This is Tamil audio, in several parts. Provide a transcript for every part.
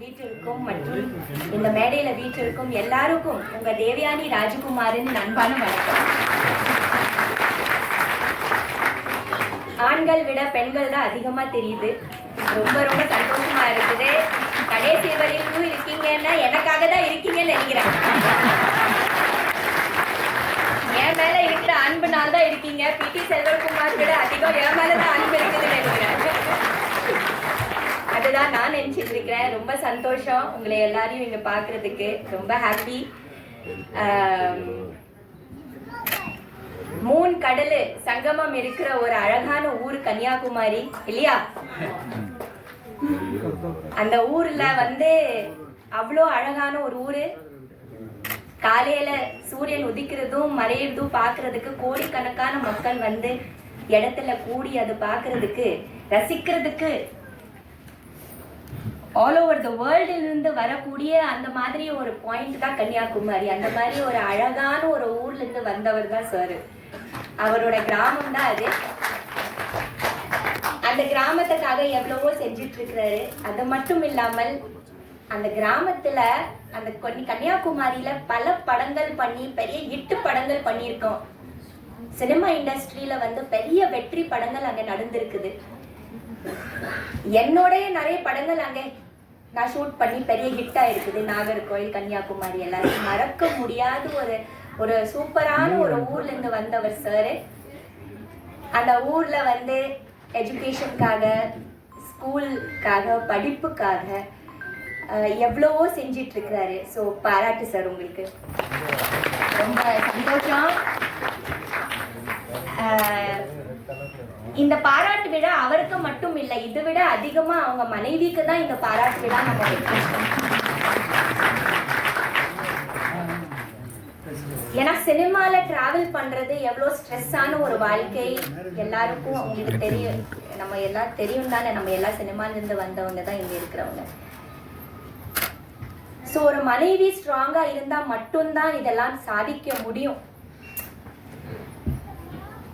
வீட்டிற்கும் மற்றும் இந்த மேடையில வீட்டிற்கும் எல்லாருக்கும் உங்க தேவயானி ராஜகுமாரின் நண்பான வணக்கம். ஆண்கள் விட பெண்கள் தான் அதிகமா தெரியுது. ரொம்ப ரொம்ப சந்தோஷமா இருக்குது. கடைசி வரைக்கும் இருக்கீங்கன்னா எனக்காக தான் இருக்கீங்கன்னு நினைக்கிறேன். என் மேல இருக்கிற அன்புனால தான் இருக்கீங்க. பிடி செல்வகுமார் விட அதிகம் என் மேல தான் அன்பு இருக்குதுன்னு நினைக்கிறேன். அதுதான் நான் நினைச்சிட்டு இருக்கிறேன் ரொம்ப சந்தோஷம் உங்களை எல்லாரையும் இங்க பாக்குறதுக்கு ரொம்ப ஹாப்பி மூணு கடலு சங்கமம் இருக்கிற ஒரு அழகான ஊர் கன்னியாகுமரி இல்லையா? அந்த ஊர்ல வந்து அவ்வளோ அழகான ஒரு ஊரு. காலையில சூரியன் உதிக்கிறதும் மறையிறதும் பார்க்கிறதுக்கு கோடிக்கணக்கான மக்கள் வந்து இடத்துல கூடி அது பார்க்கிறதுக்கு ரசிக்கிறதுக்கு ஆல் ஓவர் த வேர்ல்டில் இருந்து வரக்கூடிய அந்த மாதிரி ஒரு பாயிண்ட் தான் கன்னியாகுமரி. அந்த மாதிரி ஒரு அழகான ஒரு ஊர்ல இருந்து வந்தவர் தான் சார். அவரோட கிராமம் தான் அது. அந்த கிராமத்துக்காக எவ்வளவோ செஞ்சுட்டு இருக்கிறாரு. அது மட்டும் இல்லாமல் அந்த கிராமத்துல அந்த கன்னியாகுமரியில பல படங்கள் பண்ணி பெரிய இட்டு படங்கள் பண்ணியிருக்கோம். சினிமா இண்டஸ்ட்ரியில வந்து பெரிய வெற்றி படங்கள் அங்க நடந்திருக்குது. என்னோடய நிறைய படங்கள் அங்கே நான் ஷூட் பண்ணி பெரிய ஹிட் ஆயிருக்குது. நாகர்கோயில் கன்னியாகுமரி எல்லாரும் மறக்க முடியாத ஒரு ஒரு சூப்பரான ஒரு ஊர்ல இருந்து வந்தவர் சார் அந்த ஊர்ல வந்து எஜுகேஷனுக்காக ஸ்கூலுக்காக படிப்புக்காக எவ்வளவோ செஞ்சிட்டு இருக்கிறாரு ஸோ பாராட்டு சார் உங்களுக்கு. ரொம்ப சந்தோஷம் அஹ், இந்த பாராட்டு விழா அவருக்கு மட்டும் இல்லை. இதை விட அதிகமாக அவங்க மனைவிக்கு தான் இந்த பாராட்டு விழா நம்ம ஏன்னா சினிமால டிராவல் பண்றது எவ்வளோ ஸ்ட்ரெஸ்ஸான ஒரு வாழ்க்கை எல்லாருக்கும் உங்களுக்கு தெரியும் நம்ம எல்லாம் தெரியும் தானே. நம்ம எல்லா சினிமாலேருந்து வந்தவங்க தான் இங்கே இருக்கிறவங்க. ஸோ ஒரு மனைவி ஸ்ட்ராங்காக இருந்தால் மட்டும்தான் இதெல்லாம் சாதிக்க முடியும்.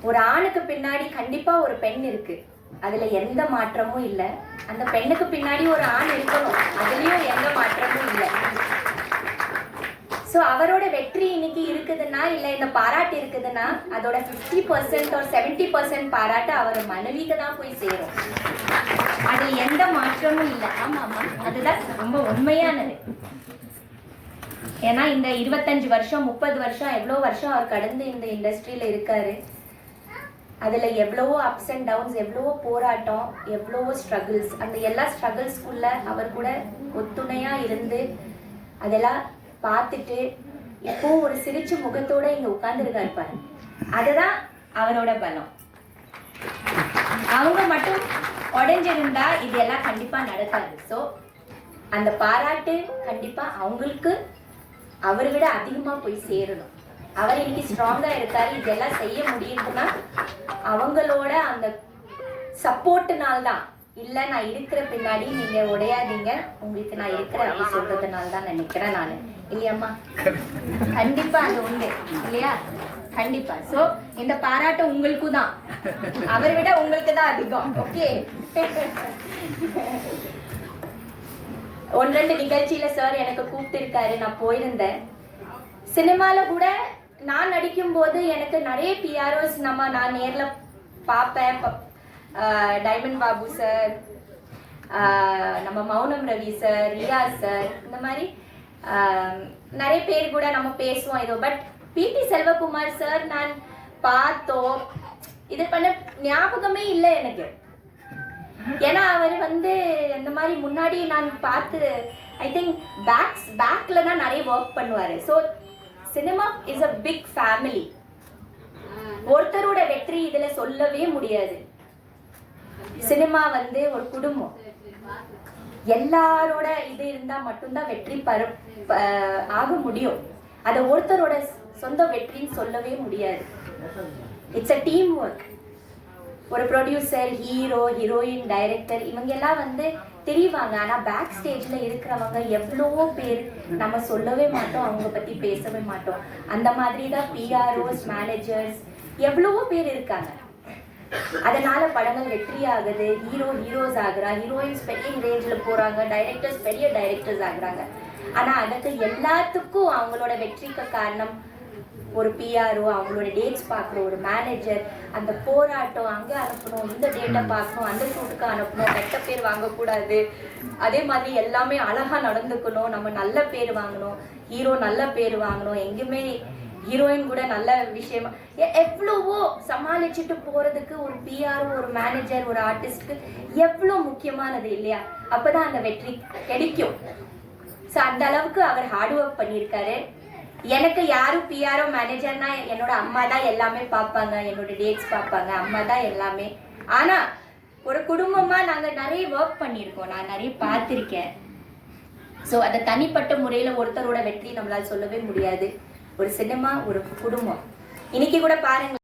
ஒரு ஆணுக்கு பின்னாடி கண்டிப்பாக ஒரு பெண் இருக்குது அதுல எந்த மாற்றமும் இல்ல. அந்த பெண்ணுக்கு பின்னாடி ஒரு ஆண் இருக்கணும். அதுலயும் எந்த மாற்றமும் இல்ல. சோ அவரோட வெற்றி இன்னைக்கு இருக்குதுன்னா இல்ல இந்த பாராட்டு இருக்குதுன்னா அதோட 50% பர்சன்ட் ஒரு செவன்டி பர்சன்ட் பாராட்டு அவர் மனைவிக்கு தான் போய் சேரும். அதுல எந்த மாற்றமும் இல்ல. ஆமா ஆமா. அதுதான் ரொம்ப உண்மையானது. ஏன்னா இந்த இருபத்தஞ்சு வருஷம் முப்பது வருஷம் எவ்வளோ வருஷம் அவர் கடந்து இந்த இண்டஸ்ட்ரியில் இருக்காரு. அதில் எவ்வளவோ அப்ஸ் அண்ட் டவுன்ஸ் எவ்வளவோ போராட்டம் எவ்வளவோ ஸ்ட்ரகிள்ஸ் அந்த எல்லா ஸ்ட்ரகிள்ஸ்குள்ள அவர் கூட ஒத்துணையாக இருந்து அதெல்லாம் பார்த்துட்டு இப்போ ஒரு சிரிச்ச முகத்தோட இங்கே உட்கார்ந்துருக்காரு பாரு. அதுதான் அவரோட பலம். அவங்க மட்டும் உடஞ்சிருந்தா இது எல்லாம் கண்டிப்பாக நடக்காது. ஸோ அந்த பாராட்டு கண்டிப்பாக அவங்களுக்கு அவரை விட அதிகமாக போய் சேரணும். அவர் இன்னைக்கு ஸ்ட்ராங்கா இருக்காரு. இதெல்லாம் செய்ய முடியுதுன்னா அவங்களோட அந்த சப்போர்ட்டுனால தான் இல்ல நான் இருக்கிற பின்னாடி நீங்க உடையாதீங்க. உங்களுக்கு நான் இருக்கிறேன் அப்படி சொல்றதுனால தான் நினைக்கிறேன் நான். இல்லையாம்மா கண்டிப்பா அது உண்டு. இல்லையா? கண்டிப்பா. சோ இந்த பாராட்டு உங்களுக்கும் தான். அவரை விட உங்களுக்கு தான் அதிகம். ஓகே ஒன்று ரெண்டு நிகழ்ச்சியில சார் எனக்கு கூப்பிட்டு இருக்காரு நான் போயிருந்தேன். சினிமால கூட நான் நடிக்கும் போது எனக்கு நிறைய பிஆர்ஓஸ் நம்ம நான் நேரில் பார்ப்பேன். டைமண்ட் பாபு சார் நம்ம மௌனம் ரவி சார் ரியா சார் இந்த மாதிரி நிறைய பேர் கூட நம்ம பேசுவோம் ஏதோ. பட் பிடி செல்வகுமார் சார் நான் பார்த்தோம். இது பண்ண ஞாபகமே இல்லை எனக்கு. ஏன்னா அவர் வந்து இந்த மாதிரி முன்னாடி நான் பார்த்து ஐ திங்க் பேக்ஸ் பேக்கில் தான் நிறைய ஒர்க் பண்ணுவார். So cinema is a big family ஒருத்தரோட வெற்றி இதுல சொல்லவே முடியாது. சினிமா வந்து ஒரு குடும்பம். எல்லாரோட இது இருந்தா மட்டும்தான் வெற்றி பர ஆக முடியும். அதை ஒருத்தரோட சொந்த வெற்றின்னு சொல்லவே முடியாது. இட்ஸ் அ டீம் ஒர்க் ஒரு ப்ரொடியூசர் ஹீரோ ஹீரோயின் டைரக்டர் இவங்க எல்லாம் வந்து தெரிவாங்க ஆனா பேக் ஸ்டேஜ்ல இருக்கிறவங்க எவ்வளவோ பேர் நம்ம சொல்லவே மாட்டோம் அவங்க பத்தி பேசவே மாட்டோம். அந்த மாதிரி தான் பிஆர்ஓஸ் மேனேஜர்ஸ் எவ்வளவோ பேர் இருக்காங்க. அதனால படங்கள் வெற்றி ஆகுது. Hero heroes ஆகுறா. ஹீரோயின்ஸ் பெரிய ரேஞ்சில் போறாங்க. டைரக்டர்ஸ் பெரிய டைரக்டர்ஸ் ஆகுறாங்க. ஆனா அதுக்கு எல்லாத்துக்கும் அவங்களோட வெற்றிக்கு காரணம் ஒரு பிஆர்ஓ அவங்களோட டேட்ஸ் பார்க்குற ஒரு மேனேஜர் அந்த போராட்டம் அங்கே அனுப்பணும் இந்த டேட்டை பார்க்கணும் அந்த ஷூட்டுக்கு அனுப்பணும் கெட்ட பேர் வாங்கக்கூடாது. அதே மாதிரி எல்லாமே அழகா நடந்துக்கணும் நம்ம நல்ல பேர் வாங்கணும் ஹீரோ நல்ல பேர் வாங்கணும் எங்கேயுமே ஹீரோயின் கூட நல்ல விஷயமா எவ்வளவோ சமாளிச்சுட்டு போறதுக்கு ஒரு பிஆர்ஓ ஒரு மேனேஜர் ஒரு ஆர்டிஸ்ட்க்கு எவ்வளோ முக்கியமானது இல்லையா? அப்பதான் அந்த வெற்றி கிடைக்கும். ஸோ அந்த அளவுக்கு அவர் ஹார்ட் ஒர்க் பண்ணியிருக்காரு. எனக்கு யாரும் பிஆர்ஓ மேனேஜர்னா என்னோட அம்மா தான் எல்லாமே பார்ப்பாங்க என்னோட டேட்ஸ் பார்ப்பாங்க அம்மா தான் எல்லாமே. ஆனா ஒரு குடும்பமா நாங்க நிறைய ஒர்க் பண்ணியிருக்கோம். நான் நிறைய பார்த்துருக்கேன். ஸோ அதை தனிப்பட்ட முறையில ஒருத்தரோட வெற்றி நம்மளால சொல்லவே முடியாது. ஒரு சினிமா ஒரு குடும்பம். இன்னைக்கு கூட பாருங்க.